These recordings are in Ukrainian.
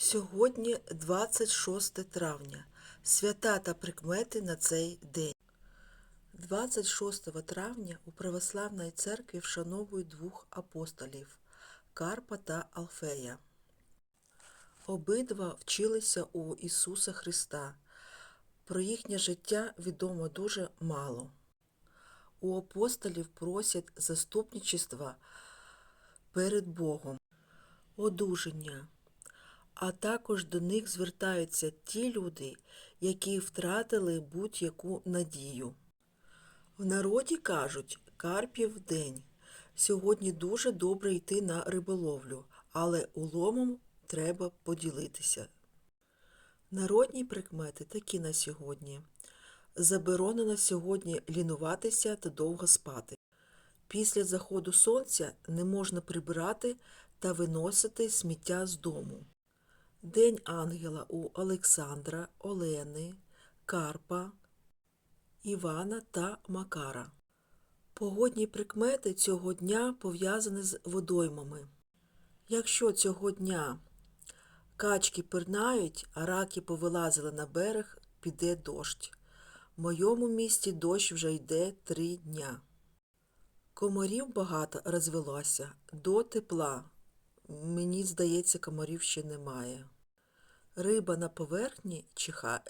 Сьогодні 26 травня. Свята та прикмети на цей день. 26 травня у Православної церкві вшановують двох апостолів Карпа та Алфея. Обидва вчилися у Ісуса Христа. Про їхнє життя відомо дуже мало. У апостолів просять заступничества перед Богом, одужання, а також до них звертаються ті люди, які втратили будь-яку надію. В народі кажуть Карпів день. Сьогодні дуже добре йти на риболовлю, але уломом треба поділитися. Народні прикмети такі на сьогодні. Заборонено сьогодні лінуватися та довго спати. Після заходу сонця не можна прибирати та виносити сміття з дому. День ангела у Олександра, Олени, Карпа, Івана та Макара. Погодні прикмети цього дня пов'язані з водоймами. Якщо цього дня качки пирнають, а раки повилазили на берег, піде дощ. В моєму місті дощ вже йде три дня. Комарів багато розвелося до тепла. Мені здається, комарів ще немає. Риба на поверхні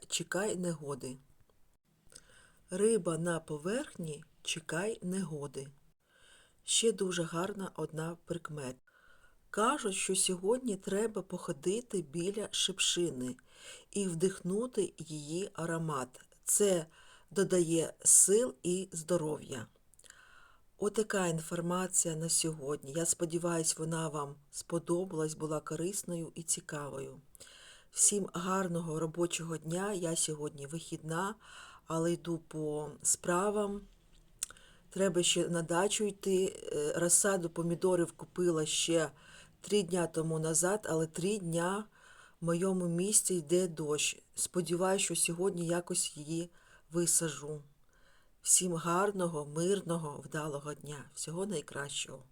чекай негоди. Риба на поверхні чекай негоди. Ще дуже гарна одна прикмет. Кажуть, що сьогодні треба походити біля шипшини і вдихнути її аромат. Це додає сил і здоров'я. Отака інформація на сьогодні. Я сподіваюся, вона вам сподобалась, була корисною і цікавою. Всім гарного робочого дня. Я сьогодні вихідна, але йду по справам. Треба ще на дачу йти. Е, Розсаду помідорів купила ще три дня тому назад, але три дня в моєму місті йде дощ. Сподіваюся, що сьогодні якось її висажу. Всім гарного, мирного, вдалого дня. Всього найкращого.